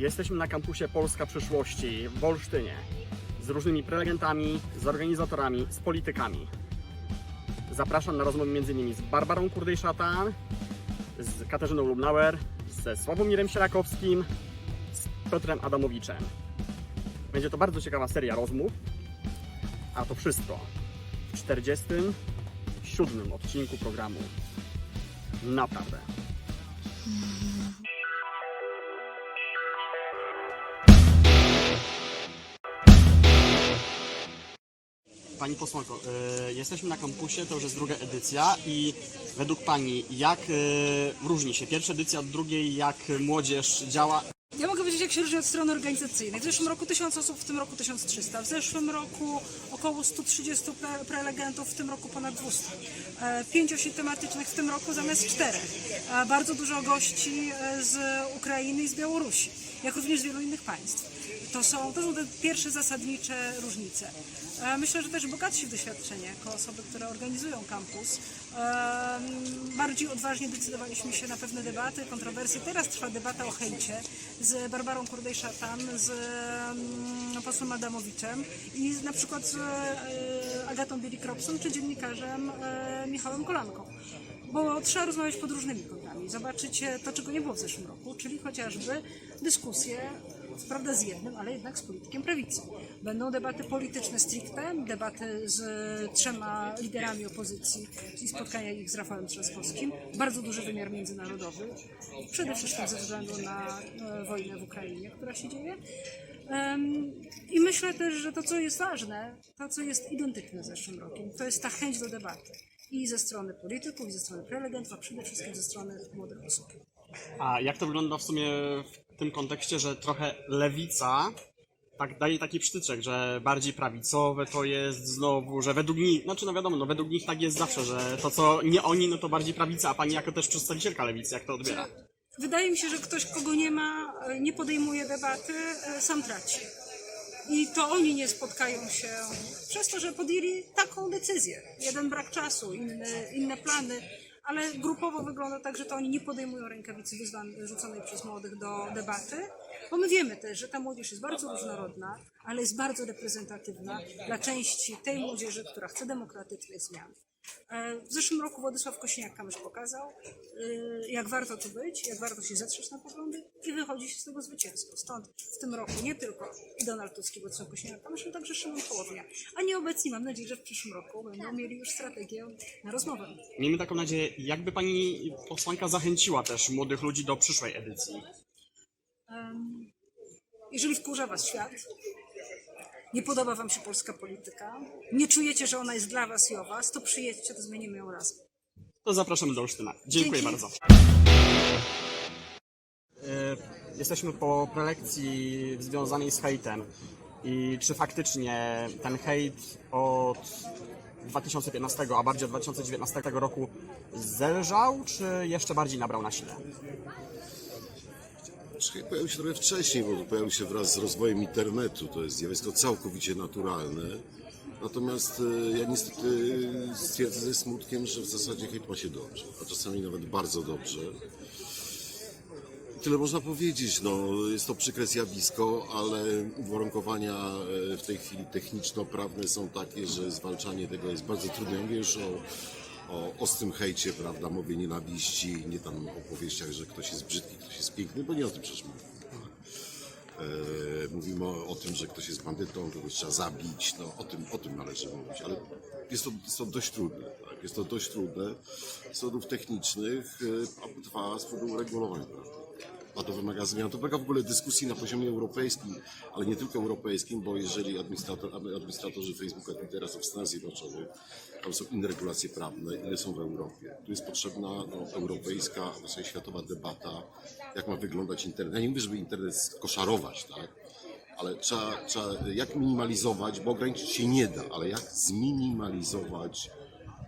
Jesteśmy na kampusie Polska Przyszłości w Olsztynie z różnymi prelegentami, z organizatorami, z politykami. Zapraszam na rozmowy m.in. z Barbarą Kurdej-Szatan, z Katarzyną Lubnauer, ze Sławomirem Sierakowskim, z Piotrem Adamowiczem. Będzie to bardzo ciekawa seria rozmów, a to wszystko w 47 odcinku programu. Naprawdę. Pani posłanko, y, jesteśmy na kampusie, to już jest druga edycja i według Pani jak y, różni się pierwsza edycja od drugiej, jak młodzież działa? Ja mogę powiedzieć, jak się różni od strony organizacyjnej. W zeszłym roku 1000 osób, w tym roku 1300. W zeszłym roku około 130 pre- prelegentów, w tym roku ponad 200. E, Pięć osi tematycznych w tym roku zamiast czterech. Bardzo dużo gości z Ukrainy i z Białorusi, jak również z wielu innych państw. To są, to są te pierwsze zasadnicze różnice. E, Myślę, że też bogatsi doświadczenie, jako osoby, które organizują kampus. Bardziej odważnie decydowaliśmy się na pewne debaty, kontrowersje. Teraz trwa debata o hejcie z Barbarą Kurdej-Szatan, z posłem Adamowiczem i na przykład z e, Agatą Bielikropsą czy dziennikarzem e, Michałem Kolanką. Bo trzeba rozmawiać pod różnymi kątami, zobaczyć to, czego nie było w zeszłym roku, czyli chociażby dyskusje, co prawda z jednym, ale jednak z politykiem prawicy. Będą debaty polityczne stricte, debaty z trzema liderami opozycji i spotkania ich z Rafałem Trzaskowskim. Bardzo duży wymiar międzynarodowy, przede wszystkim ze względu na e, wojnę w Ukrainie, która się dzieje. I myślę też, że to, co jest ważne, to, co jest identyczne z zeszłym rokiem, to jest ta chęć do debaty. I ze strony polityków, i ze strony prelegentów, a przede wszystkim ze strony młodych osób. A jak to wygląda w sumie w tym kontekście, że trochę lewica tak daje taki przytyczek, że bardziej prawicowe to jest znowu, że według nich, znaczy no wiadomo, no według nich tak jest zawsze, że to co nie oni, no to bardziej prawica, a pani jako też przedstawicielka lewicy, jak to odbiera? Wydaje mi się, że ktoś, kogo nie ma, nie podejmuje debaty, e, sam traci. I to oni nie spotkają się przez to, że podjęli taką decyzję. Jeden brak czasu, inny, inne plany, ale grupowo wygląda tak, że to oni nie podejmują rękawicy wyzwan- rzuconej przez młodych do debaty, bo my wiemy też, że ta młodzież jest bardzo różnorodna, ale jest bardzo reprezentatywna dla części tej młodzieży, która chce demokratycznych zmian. E, W zeszłym roku Władysław Kośniak-Kamysz pokazał, e, jak warto tu być, jak warto się zetrzeć na poglądy i wychodzi się z tego zwycięsko. Stąd w tym roku nie tylko i Donald Tusk i Władysław Kośniak-Kamysz, ale także Szymon Hołownia. A nieobecni mam nadzieję, że w przyszłym roku będą mieli już strategię na rozmowę. Miejmy taką nadzieję, jakby pani posłanka zachęciła też młodych ludzi do przyszłej edycji. Em, Jeżeli wkurza Was świat, nie podoba Wam się polska polityka, nie czujecie, że ona jest dla Was i o Was, to przyjedźcie, to zmienimy ją razem. To zapraszamy do Olsztyna. Dziękuję Dzięki. bardzo. E, Jesteśmy po prelekcji związanej z hejtem. I czy faktycznie ten hejt od 2015, a bardziej od 2019 roku zelżał, czy jeszcze bardziej nabrał na sile? Czekaj, pojawił się trochę wcześniej, bo pojawił się wraz z rozwojem internetu. To jest zjawisko całkowicie naturalne. Natomiast e, ja niestety stwierdzę ze smutkiem, że w zasadzie hejt ma się dobrze, a czasami nawet bardzo dobrze. Tyle można powiedzieć. No, jest to przykre zjawisko, ale uwarunkowania e, w tej chwili techniczno-prawne są takie, że zwalczanie tego jest bardzo trudne. Ja mówię już o, o ostrym hejcie, prawda, mowie nienawiści, nie tam opowieściach, że ktoś jest brzydki, ktoś jest piękny, bo nie o tym przecież mówimy. E, mówimy o, o tym, że ktoś jest bandytą, kogoś trzeba zabić, no o tym, o tym należy mówić, ale jest to, jest to dość trudne, tak? jest to dość trudne z powodów technicznych, e, a dwa z powodu uregulowań prawnych. A to wymaga zmian. To wymaga w ogóle dyskusji na poziomie europejskim, ale nie tylko europejskim, bo jeżeli administrator, administratorzy Facebooka, Twittera są w Stanach Zjednoczonych, tam są inne regulacje prawne, inne są w Europie. Tu jest potrzebna no, europejska, a właściwie światowa debata, jak ma wyglądać internet. Ja nie mówię, żeby internet koszarować, tak? Ale trzeba, trzeba jak minimalizować, bo ograniczyć się nie da, ale jak zminimalizować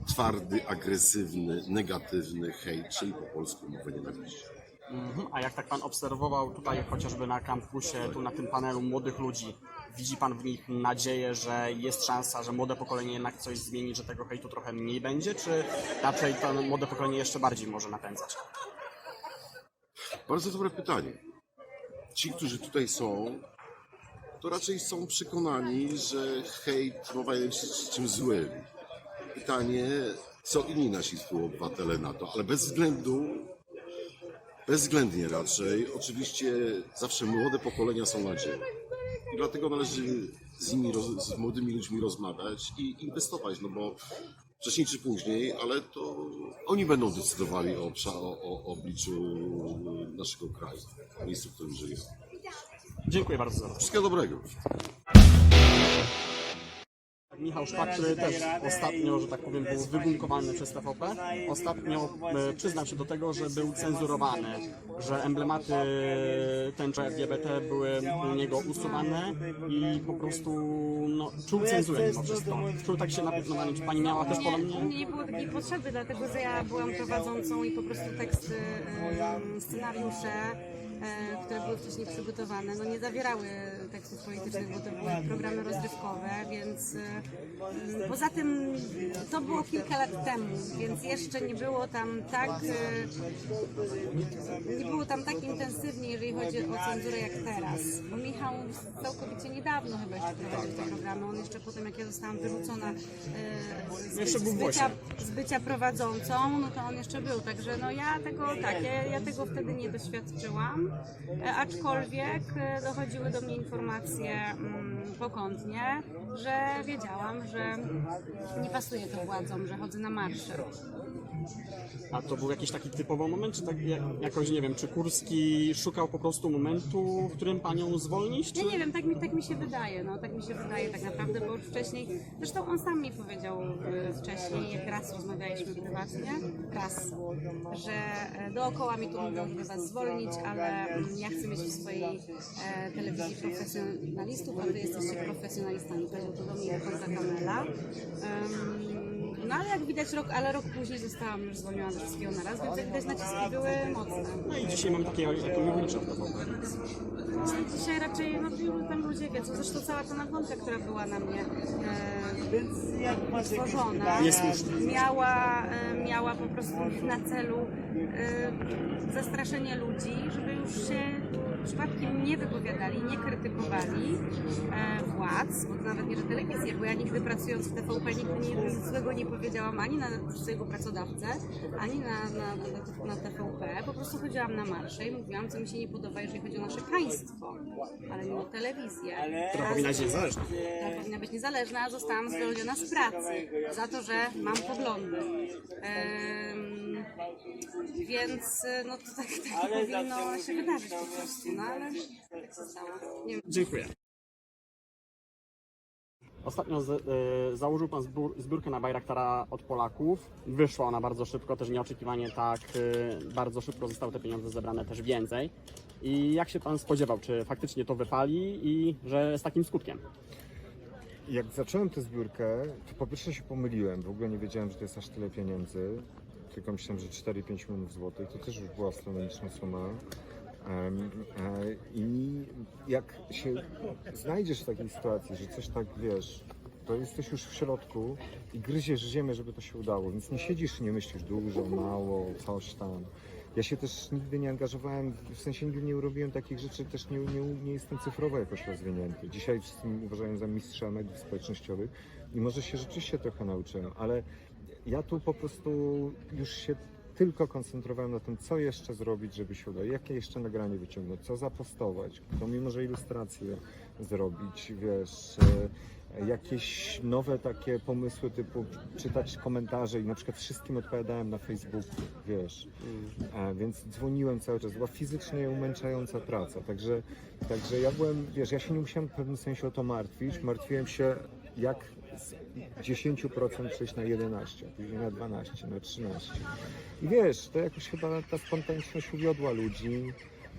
twardy, agresywny, negatywny hejt, czyli po polsku mowę nienawiści. Mhm. A jak tak pan obserwował tutaj chociażby na kampusie, tu na tym panelu młodych ludzi, widzi pan w nich nadzieję, że jest szansa, że młode pokolenie jednak coś zmieni, że tego hejtu trochę mniej będzie, czy raczej to młode pokolenie jeszcze bardziej może napędzać? Bardzo dobre pytanie. ci, którzy tutaj są, to raczej są przekonani, że hejt ma być czymś złym. Pytanie, co inni nasi współobywatele na to, ale bez względu, bezwzględnie raczej, oczywiście zawsze młode pokolenia są nadzieją. I dlatego należy z nimi, z młodymi ludźmi rozmawiać i inwestować, no bo wcześniej czy później, ale to oni będą decydowali o, o, o obliczu naszego kraju, miejscu, w którym żyjemy. Dziękuję bardzo. Wszystkiego dobrego. Michał Szpak, który też ostatnio, że tak powiem, był wybunkowany przez TVP, ostatnio e, przyznał się do tego, że był cenzurowany, że emblematy tęczy LGBT były u niego usuwane i po prostu no, czuł cenzurę mimo wszystko. Czuł tak się napiętnowany. Czy pani miała też Nie, podobnie? u mnie nie było takiej potrzeby, dlatego że ja byłam prowadzącą i po prostu teksty, scenariusze, e, które były wcześniej przygotowane, no nie zawierały tekstów politycznych, bo to były programy rozrywkowe, więc m, poza tym to było kilka lat temu, więc jeszcze nie było tam tak e, nie było tam tak intensywnie, jeżeli chodzi o cenzurę jak teraz. Bo Michał całkowicie niedawno chyba jeszcze prowadził te programy. On jeszcze potem, jak ja zostałam wyrzucona e, z, z, bycia, z bycia prowadzącą, no to on jeszcze był. Także no ja tego tak, ja, ja tego wtedy nie doświadczyłam. E, aczkolwiek dochodziły do mnie informacje mm, pokątnie, że wiedziałam, że nie pasuje to władzom, że chodzę na marsze. A to był jakiś taki typowy moment, czy tak jak- jakoś, nie wiem, czy Kurski szukał po prostu momentu, w którym panią zwolnić? Czy... Ja nie wiem, tak mi, tak mi się wydaje, no tak mi się wydaje tak naprawdę, bo już wcześniej, zresztą on sam mi powiedział e, wcześniej, jak raz rozmawialiśmy prywatnie, raz, że e, dookoła mi tu mówią, żeby was zwolnić, ale mm, ja chcę mieć w swojej e, telewizji profesjonalistów, a wy jesteście profesjonalistami, powiedział to do mnie Konta Kamela. Em, no ale jak widać rok, ale rok później zostałam już zwolniona ze wszystkiego na raz, więc jak widać naciski były mocne. No i dzisiaj mam takie, oblicza w TVP. No i dzisiaj raczej, no tam ludzie wiedzą, zresztą cała ta nagonka, która była na mnie e, stworzona, miała, e, miała po prostu na celu zastraszenie ludzi, żeby już się przypadkiem nie wypowiadali, nie krytykowali e, władz, bo to nawet nie, że telewizję, bo ja nigdy pracując w TVP nigdy nic złego nie powiedziałam ani na swojego pracodawcę, ani na, na, na, na TVP, po prostu chodziłam na marsze i mówiłam, co mi się nie podoba, jeżeli chodzi o nasze państwo, ale nie o telewizję. Która powinna być niezależna. która powinna być niezależna, zostałam zwolniona z pracy za to, że mam poglądy. Em, więc no to tak, tak powinno się wydarzyć po prostu, no ale tak się stało. Nie wiem. Dziękuję. Ostatnio z, e, założył Pan zbór, zbiórkę na Bajraktara od Polaków. Wyszła ona bardzo szybko, też nieoczekiwanie tak e, bardzo szybko zostały te pieniądze zebrane też więcej. I jak się Pan spodziewał, czy faktycznie to wypali i że z takim skutkiem? Jak zacząłem tę zbiórkę, to po pierwsze się pomyliłem. W ogóle nie wiedziałem, że to jest aż tyle pieniędzy. Tylko myślałem, że 4-5 milionów złotych. To też już była astronomiczna suma. E, I jak się znajdziesz w takiej sytuacji, że coś tak wiesz, to jesteś już w środku i gryziesz ziemię, żeby to się udało. Więc nie siedzisz nie myślisz dużo, mało, coś tam. Ja się też nigdy nie angażowałem, w sensie nigdy nie robiłem takich rzeczy, też nie, nie, nie jestem cyfrowo jakoś rozwinięty. Dzisiaj wszyscy uważają za mistrza mediów społecznościowych i może się rzeczywiście trochę nauczyłem, ale ja tu po prostu już się tylko koncentrowałem na tym, co jeszcze zrobić, żeby się udało, jakie jeszcze nagranie wyciągnąć, co zapostować, pomimo, że ilustracje zrobić, wiesz, e, jakieś nowe takie pomysły typu czytać komentarze i na przykład wszystkim odpowiadałem na Facebooku, wiesz, e, więc dzwoniłem cały czas, była fizycznie umęczająca praca, także, także ja byłem, wiesz, ja się nie musiałem w pewnym sensie o to martwić, martwiłem się jak z 10% przejść na 11, później na 12, na 13. I wiesz, to jakoś chyba ta spontaniczność uwiodła ludzi.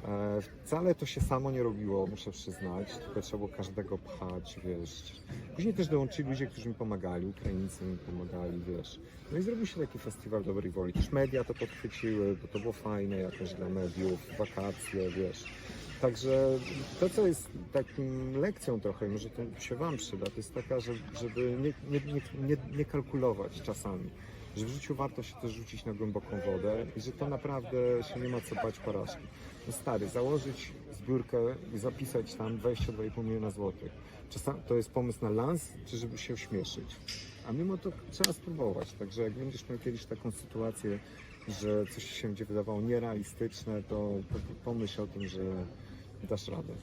E, wcale to się samo nie robiło, muszę przyznać, tylko trzeba było każdego pchać, wiesz. Później też dołączyli ludzie, którzy mi pomagali, Ukraińcy mi pomagali, wiesz. No i zrobił się taki festiwal dobrej woli. Też media to podchwyciły, bo to było fajne jakoś dla mediów, wakacje, wiesz. Także to, co jest takim lekcją trochę, może to się Wam przyda, to jest taka, że, żeby nie, nie, nie, nie, kalkulować czasami. Że w życiu warto się też rzucić na głęboką wodę i że to naprawdę się nie ma co bać porażki. No stary, założyć zbiórkę i zapisać tam 22,5 miliona złotych. Czasami to jest pomysł na lans, czy żeby się ośmieszyć. A mimo to trzeba spróbować. Także jak będziesz miał kiedyś taką sytuację, że coś się będzie wydawało nierealistyczne, to pomyśl o tym, że dasz radę.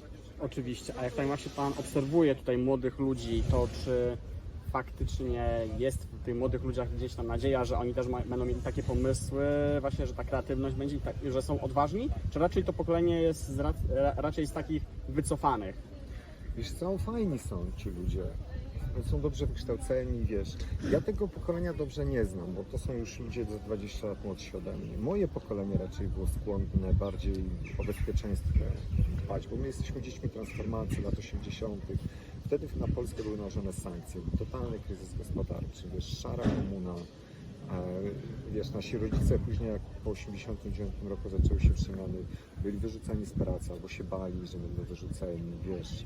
Oczywiście, a jak tak właśnie Pan obserwuje tutaj młodych ludzi, to czy faktycznie jest w tych młodych ludziach gdzieś tam nadzieja, że oni też ma, będą mieli takie pomysły, właśnie, że ta kreatywność będzie, i tak, że są odważni? Czy raczej to pokolenie jest z, ra, ra- raczej z takich wycofanych? Wiesz co, fajni są ci ludzie. Są dobrze wykształceni, wiesz. Ja tego pokolenia dobrze nie znam, bo to są już ludzie za 20 lat młodsi ode mnie. Moje pokolenie raczej było skłonne bardziej o bezpieczeństwo dbać, bo my jesteśmy dziećmi transformacji lat 80. Wtedy na Polskę były nałożone sankcje, totalny kryzys gospodarczy, wiesz, szara komuna. E, Wiesz, nasi rodzice później, jak po 89 roku zaczęły się przemiany, byli wyrzucani z pracy albo się bali, że będą wyrzuceni, wiesz.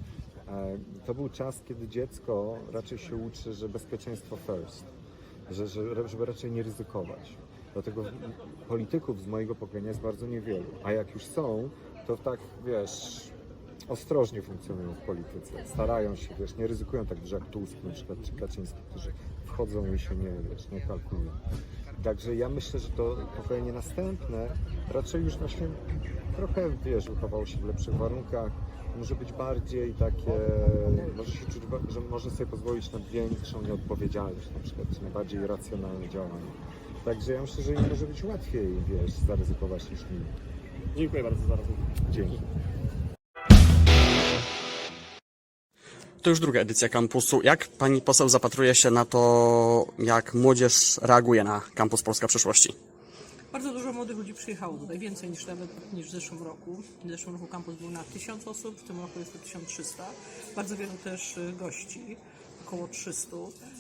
To był czas, kiedy dziecko raczej się uczy, że bezpieczeństwo first, że, że, żeby raczej nie ryzykować. Dlatego polityków z mojego pokolenia jest bardzo niewielu, a jak już są, to tak, wiesz, ostrożnie funkcjonują w polityce. Starają się, wiesz, nie ryzykują tak dużo jak Tusk na przykład, czy Kaczyński, którzy wchodzą i się nie, wiesz, nie kalkulują. Także ja myślę, że to pokolenie następne raczej już właśnie trochę, wiesz, wychowało się w lepszych warunkach, może być bardziej takie, może się czuć, że może sobie pozwolić na większą nieodpowiedzialność na przykład, czy na bardziej racjonalne działania. Także ja myślę, że im może być łatwiej, wiesz, zaryzykować niż mi. Dziękuję bardzo za rozmowę. Dzięki. To już druga edycja kampusu. Jak pani poseł zapatruje się na to, jak młodzież reaguje na kampus Polska Przyszłości? Bardzo dużo młodych ludzi przyjechało tutaj, więcej niż nawet niż w zeszłym roku. W zeszłym roku kampus był na 1000 osób, w tym roku jest to 1300. Bardzo wielu też y, gości, około 300.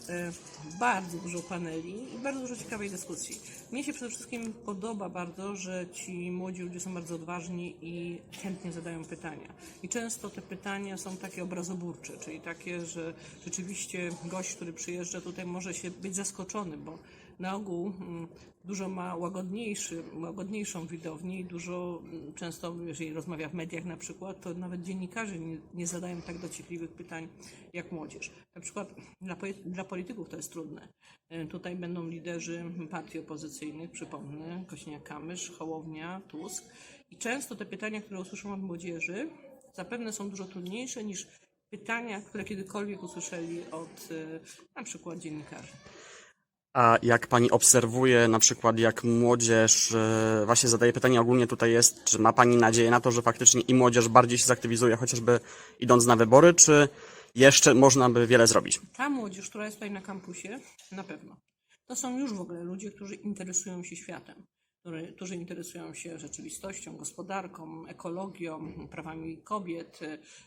E, Bardzo dużo paneli i bardzo dużo ciekawej dyskusji. Mnie się przede wszystkim podoba bardzo, że ci młodzi ludzie są bardzo odważni i chętnie zadają pytania. I często te pytania są takie obrazoburcze, czyli takie, że rzeczywiście gość, który przyjeżdża tutaj może się być zaskoczony, bo na ogół mm, dużo ma łagodniejszy, łagodniejszą widownię i dużo mm, często, jeżeli rozmawia w mediach na przykład, to nawet dziennikarze nie, nie zadają tak dociekliwych pytań jak młodzież. Na przykład dla, dla polityków to jest trudne. E, Tutaj będą liderzy partii opozycyjnych, przypomnę, Kośniak-Kamysz, Hołownia, Tusk i często te pytania, które usłyszą od młodzieży, zapewne są dużo trudniejsze niż pytania, które kiedykolwiek usłyszeli od e, na przykład dziennikarzy. A jak pani obserwuje na przykład, jak młodzież e, właśnie zadaje pytanie, ogólnie tutaj jest, czy ma pani nadzieję na to, że faktycznie i młodzież bardziej się zaktywizuje, chociażby idąc na wybory, czy jeszcze można by wiele zrobić? Ta młodzież, która jest tutaj na kampusie, na pewno. To są już w ogóle ludzie, którzy interesują się światem, którzy, którzy interesują się rzeczywistością, gospodarką, ekologią, prawami kobiet,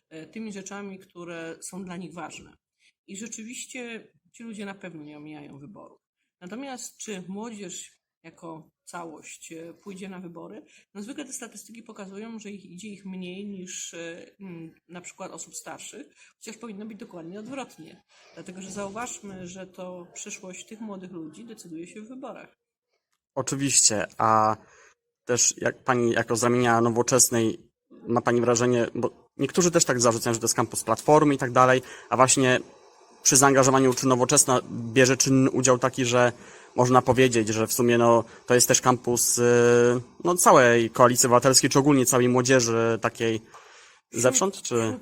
e, tymi rzeczami, które są dla nich ważne. I rzeczywiście ci ludzie na pewno nie omijają wyborów. Natomiast czy młodzież jako całość e, pójdzie na wybory? No zwykle te statystyki pokazują, że ich, idzie ich mniej niż e, na przykład osób starszych, chociaż powinno być dokładnie odwrotnie. Dlatego, że zauważmy, że to przyszłość tych młodych ludzi decyduje się w wyborach. Oczywiście, a też jak pani jako z ramienia nowoczesnej ma pani wrażenie, bo niektórzy też tak zarzucają, że to jest kampus platformy i tak dalej, a właśnie przy zaangażowaniu czy nowoczesna bierze czynny udział taki, że można powiedzieć, że w sumie no, to jest też kampus y, no, całej koalicji obywatelskiej, czy ogólnie całej młodzieży takiej zewsząd, czy...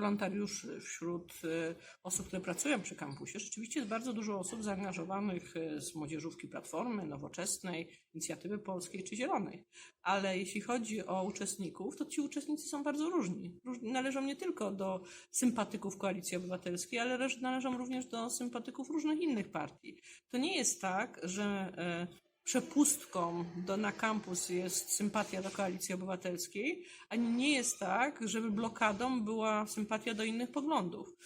Wolontariuszy, wśród e, osób, które pracują przy kampusie, rzeczywiście jest bardzo dużo osób zaangażowanych e, z młodzieżówki Platformy, Nowoczesnej, Inicjatywy Polskiej czy Zielonej. Ale jeśli chodzi o uczestników, to ci uczestnicy są bardzo różni. Róż- Należą nie tylko do sympatyków Koalicji Obywatelskiej, ale leż- należą również do sympatyków różnych innych partii. To nie jest tak, że e, przepustką do, na kampus jest sympatia do Koalicji Obywatelskiej, ani nie jest tak, żeby blokadą była sympatia do innych poglądów.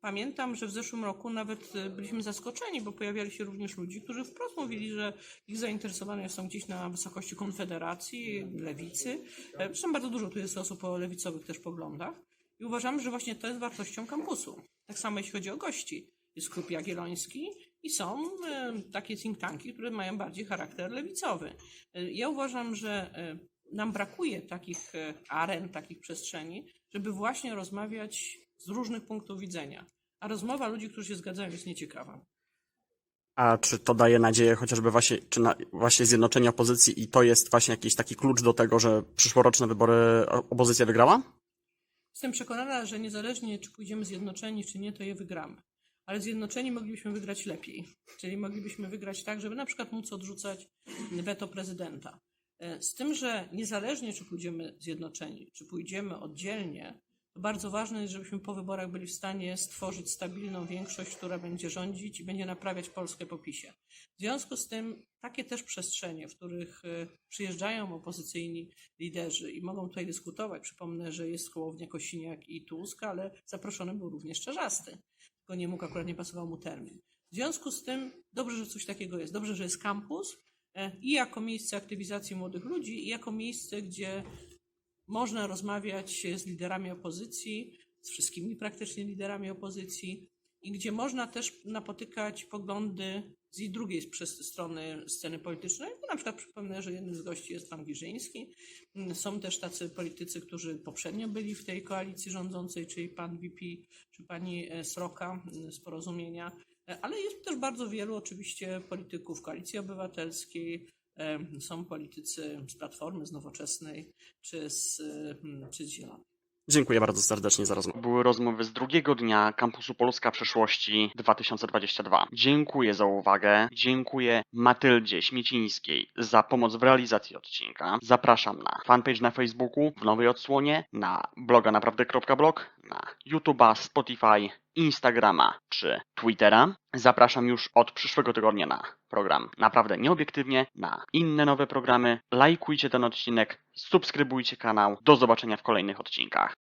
Pamiętam, że w zeszłym roku nawet e, byliśmy zaskoczeni, bo pojawiali się również ludzie, którzy wprost mówili, że ich zainteresowania są gdzieś na wysokości Konfederacji, Lewicy. E, Zresztą bardzo dużo tu jest osób o lewicowych też poglądach. I uważamy, że właśnie to jest wartością kampusu. Tak samo jeśli chodzi o gości. Jest Klub Jagielloński i są e, takie think tanki, które mają bardziej charakter lewicowy. E, Ja uważam, że e, nam brakuje takich aren, takich przestrzeni, żeby właśnie rozmawiać z różnych punktów widzenia. A rozmowa ludzi, którzy się zgadzają, jest nieciekawa. A czy to daje nadzieję chociażby właśnie, czy na, właśnie zjednoczenie opozycji i to jest właśnie jakiś taki klucz do tego, że przyszłoroczne wybory opozycja wygrała? Jestem przekonana, że niezależnie czy pójdziemy zjednoczeni, czy nie, to je wygramy. Ale zjednoczeni moglibyśmy wygrać lepiej. Czyli moglibyśmy wygrać tak, żeby na przykład móc odrzucać weto prezydenta. E, Z tym, że niezależnie czy pójdziemy zjednoczeni, czy pójdziemy oddzielnie, to bardzo ważne jest, żebyśmy po wyborach byli w stanie stworzyć stabilną większość, która będzie rządzić i będzie naprawiać Polskę po PiSie. W związku z tym takie też przestrzenie, w których e, przyjeżdżają opozycyjni liderzy i mogą tutaj dyskutować. Przypomnę, że jest Hołownia, Kosiniak i Tusk, ale zaproszony był również Czarzasty. Tylko nie mógł, akurat nie pasował mu termin. W związku z tym dobrze, że coś takiego jest. Dobrze, że jest kampus e, i jako miejsce aktywizacji młodych ludzi, i jako miejsce, gdzie można rozmawiać z liderami opozycji, z wszystkimi praktycznie liderami opozycji i gdzie można też napotykać poglądy z drugiej przez- strony sceny politycznej. No, na przykład przypomnę, że jednym z gości jest pan Giżyński. Mm, Są też tacy politycy, którzy poprzednio byli w tej koalicji rządzącej, czyli pan VP czy pani e, Sroka mm, z Porozumienia. E, Ale jest też bardzo wielu oczywiście polityków Koalicji Obywatelskiej, e, są politycy z Platformy, z Nowoczesnej czy z, mm, czy z Zielonej. Dziękuję bardzo serdecznie za rozmowę. Były rozmowy z drugiego dnia kampusu Polska Przyszłości 2022. Dziękuję za uwagę. Dziękuję Matyldzie Śmiecińskiej za pomoc w realizacji odcinka. Zapraszam na fanpage na Facebooku w nowej odsłonie, na bloga naprawdę.blog, na YouTube'a, Spotify, Instagrama czy Twittera. Zapraszam już od przyszłego tygodnia na program Naprawdę Nieobiektywnie, na inne nowe programy. Lajkujcie ten odcinek, subskrybujcie kanał. Do zobaczenia w kolejnych odcinkach.